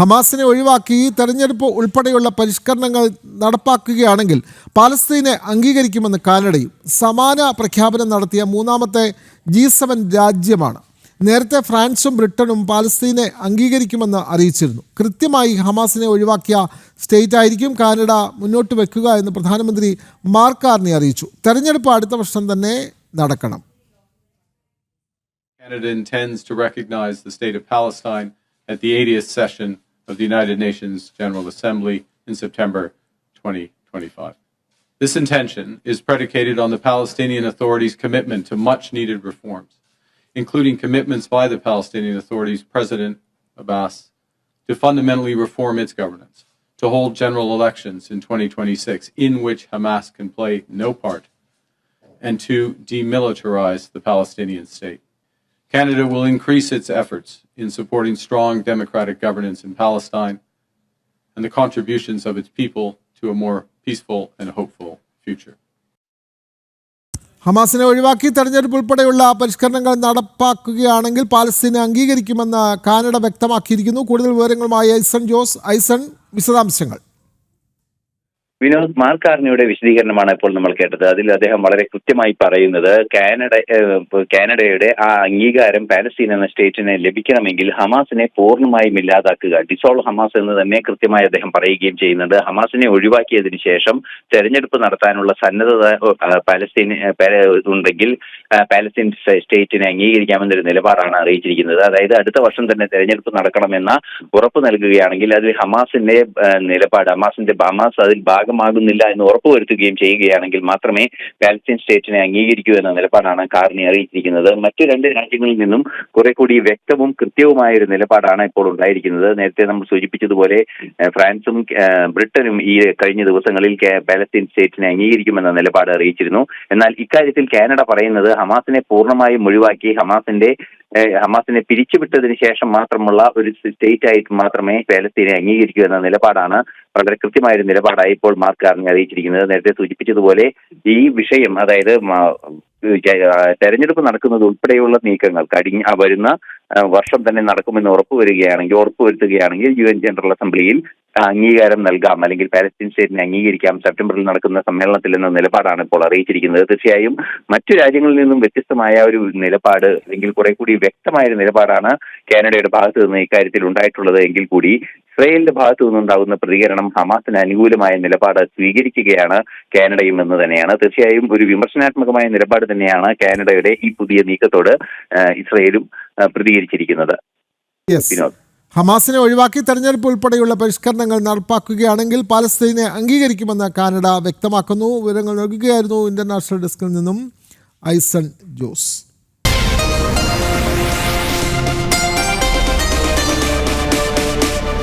ഹമാസിനെ ഒഴിവാക്കി തെരഞ്ഞെടുപ്പ് ഉൾപ്പെടെയുള്ള പരിഷ്കരണങ്ങൾ നടപ്പാക്കുകയാണെങ്കിൽ പാലസ്തീനെ അംഗീകരിക്കുമെന്ന് കാനഡയും സമാന പ്രഖ്യാപനം നടത്തിയ മൂന്നാമത്തെ ജി സെവൻ രാജ്യമാണ്. നേരത്തെ ഫ്രാൻസും ബ്രിട്ടനും പാലസ്തീനെ അംഗീകരിക്കുമെന്ന് അറിയിച്ചിരുന്നു. കൃത്യമായി ഹമാസിനെ ഒഴിവാക്കിയ സ്റ്റേറ്റ് ആയിരിക്കും കാനഡ മുന്നോട്ട് വെക്കുക എന്ന് പ്രധാനമന്ത്രി മാർക്ക് കാർണി അറിയിച്ചു. തെരഞ്ഞെടുപ്പ് അടുത്ത വർഷം തന്നെ നടക്കണം. Canada intends to recognize the state of Palestine at the 80th session of the United Nations General Assembly in September 2025. This intention is predicated on the Palestinian Authority's commitment to much needed reforms, including commitments by the Palestinian Authority's President Abbas to fundamentally reform its governance, to hold general elections in 2026 in which Hamas can play no part, and to demilitarize the Palestinian state. Canada will increase its efforts in supporting strong democratic governance in Palestine and the contributions of its people to a more peaceful and hopeful future. ഹമാസിനെ ഒഴിവാക്കി തെരഞ്ഞെടുപ്പ് ഉൾപ്പെടെയുള്ള പരിഷ്കരണങ്ങൾ നടപ്പാക്കുകയാണെങ്കിൽ പാലസ്തീനെ അംഗീകരിക്കുമെന്ന് Canada വ്യക്തമാക്കിയിരിക്കുന്നു കൂടുതൽ വിവരങ്ങളുമായി ഐസൺ ജോസ് ഐസൺ വിശദാംശങ്ങൾ വിനോദ് മാർക്കാർണിയുടെ വിശദീകരണമാണ് ഇപ്പോൾ നമ്മൾ കേട്ടത്. അതിൽ അദ്ദേഹം വളരെ കൃത്യമായി പറയുന്നത് കാനഡ കാനഡയുടെ ആ അംഗീകാരം പാലസ്തീൻ എന്ന സ്റ്റേറ്റിനെ ലഭിക്കണമെങ്കിൽ ഹമാസിനെ പൂർണമായും ഇല്ലാതാക്കുക ഡിസോൾവ് ഹമാസ് എന്ന് തന്നെ കൃത്യമായി അദ്ദേഹം പറയുകയും ചെയ്യുന്നുണ്ട്. ഹമാസിനെ ഒഴിവാക്കിയതിനു ശേഷം തെരഞ്ഞെടുപ്പ് നടത്താനുള്ള സന്നദ്ധത പാലസ്തീൻ ഉണ്ടെങ്കിൽ പാലസ്തീൻ സ്റ്റേ- സ്റ്റേറ്റിനെ അംഗീകരിക്കാമെന്നൊരു നിലപാടാണ് അറിയിച്ചിരിക്കുന്നത്. അതായത് അടുത്ത വർഷം തന്നെ തെരഞ്ഞെടുപ്പ് നടക്കണമെന്ന ഉറപ്പ് നൽകുകയാണെങ്കിൽ അതിൽ ഹമാസിന്റെ നിലപാട് ഹമാസിന്റെ ഹമാസ് അതിൽ ഭാഗമാകുന്നില്ല എന്ന് ഉറപ്പുവരുത്തുകയും ചെയ്യുകയാണെങ്കിൽ മാത്രമേ പാലസ്തീൻ സ്റ്റേറ്റിനെ അംഗീകരിക്കൂ എന്ന നിലപാടാണ് കാർണി അറിയിച്ചിരിക്കുന്നത്. മറ്റു രണ്ട് രാജ്യങ്ങളിൽ നിന്നും കുറെ കൂടി വ്യക്തവും കൃത്യവുമായ ഒരു നിലപാടാണ് ഇപ്പോൾ ഉണ്ടായിരിക്കുന്നത്. നേരത്തെ നമ്മൾ സൂചിപ്പിച്ചതുപോലെ ഫ്രാൻസും ബ്രിട്ടനും ഈ കഴിഞ്ഞ ദിവസങ്ങളിൽ പാലസ്തീൻ സ്റ്റേറ്റിനെ അംഗീകരിക്കുമെന്ന നിലപാട് അറിയിച്ചിരുന്നു. എന്നാൽ ഇക്കാര്യത്തിൽ കാനഡ പറയുന്നത് ഹമാസിനെ പൂർണമായും ഒഴിവാക്കി ഹമാസിന്റെ ഹമാസിനെ പിരിച്ചുവിട്ടതിന് ശേഷം മാത്രമുള്ള ഒരു സ്റ്റേറ്റ് ആയിട്ട് മാത്രമേ പാലസ്തീനെ അംഗീകരിക്കൂ എന്ന നിലപാടാണ് വളരെ കൃത്യമായ ഒരു നിലപാടായി ഇപ്പോൾ മാർക്ക് കാർണി അറിയിച്ചിരിക്കുന്നത്. നേരത്തെ സൂചിപ്പിച്ചതുപോലെ ഈ വിഷയം അതായത് തെരഞ്ഞെടുപ്പ് നടക്കുന്നത് ഉൾപ്പെടെയുള്ള നീക്കങ്ങൾ കഴിഞ്ഞ വരുന്ന വർഷം തന്നെ നടക്കുമെന്ന് ഉറപ്പുവരികയാണെങ്കിൽ ഉറപ്പുവരുത്തുകയാണെങ്കിൽ യു എൻ ജനറൽ അസംബ്ലിയിൽ അംഗീകാരം നൽകാം. അല്ലെങ്കിൽ പാലസ്തീൻ സ്റ്റേറ്റിനെ അംഗീകരിക്കാം. സെപ്റ്റംബറിൽ നടക്കുന്ന സമ്മേളനത്തിൽ എന്ന നിലപാടാണ് ഇപ്പോൾ അറിയിച്ചിരിക്കുന്നത്. തീർച്ചയായും മറ്റു രാജ്യങ്ങളിൽ നിന്നും വ്യത്യസ്തമായ ഒരു നിലപാട് അല്ലെങ്കിൽ കുറെ കൂടി വ്യക്തമായ ഒരു നിലപാടാണ് കാനഡയുടെ ഭാഗത്ത് നിന്ന് ഇക്കാര്യത്തിൽ ഉണ്ടായിട്ടുള്ളത്. എങ്കിൽ കൂടി ഇസ്രയേലിന്റെ ഭാഗത്തു നിന്നുണ്ടാകുന്ന പ്രതികരണം ഹമാസിന് അനുകൂലമായ നിലപാട് സ്വീകരിക്കുകയാണ് കാനഡയും എന്ന് തന്നെയാണ്. തീർച്ചയായും ഒരു വിമർശനാത്മകമായ നിലപാട് തന്നെയാണ് കാനഡയുടെ ഈ പുതിയ നീക്കത്തോട് ഇസ്രായേലും പ്രതികരിച്ചിരിക്കുന്നത്. വിനോദ്. ഹമാസിനെ ഒഴിവാക്കി തെരഞ്ഞെടുപ്പ് ഉൾപ്പെടെയുള്ള പരിഷ്കരണങ്ങൾ നടപ്പാക്കുകയാണെങ്കിൽ പാലസ്തീനെ അംഗീകരിക്കുമെന്ന് കാനഡ വ്യക്തമാക്കുന്നു. വിവരങ്ങൾ നൽകുകയായിരുന്നു ഇന്റർനാഷണൽ ഡെസ്കിൽ നിന്നും ഐസൺ ജോസ്.